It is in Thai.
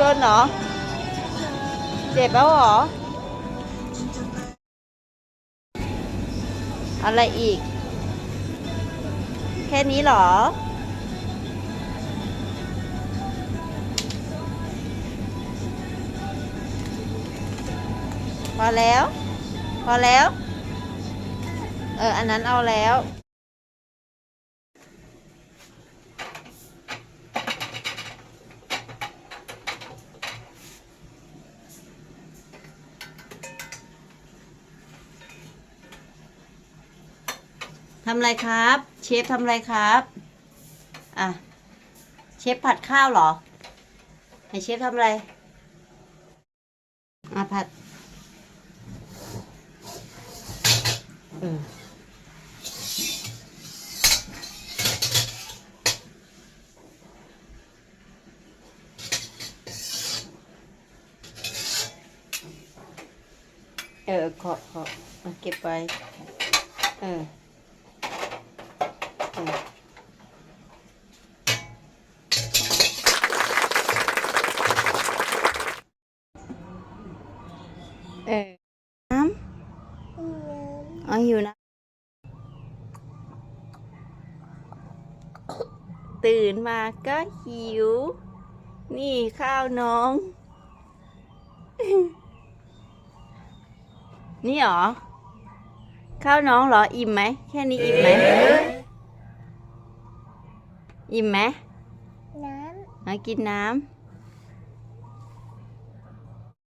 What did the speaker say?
ชนเหรอ เจ็บแล้วเหรอ อะไรอีก แค่นี้เหรอ พอแล้ว พอแล้ว เออ อันนั้นเอาแล้ว ทำไรครับ เชฟทำไรครับ อะ เชฟผัดข้าวเหรอให้เชฟทำอะไร อะผัดเออเออขอขอเอาเก็บไว้ เออ เออเออน้ำเอาอยู่นะตื่นมาก็หิว นี่ข้าวน้อง นี่เหรอ ข้าวน้องเหรอ อิ่มไหม แค่นี้อิ่มไหม อิ่มไหมน้มากินน้ำ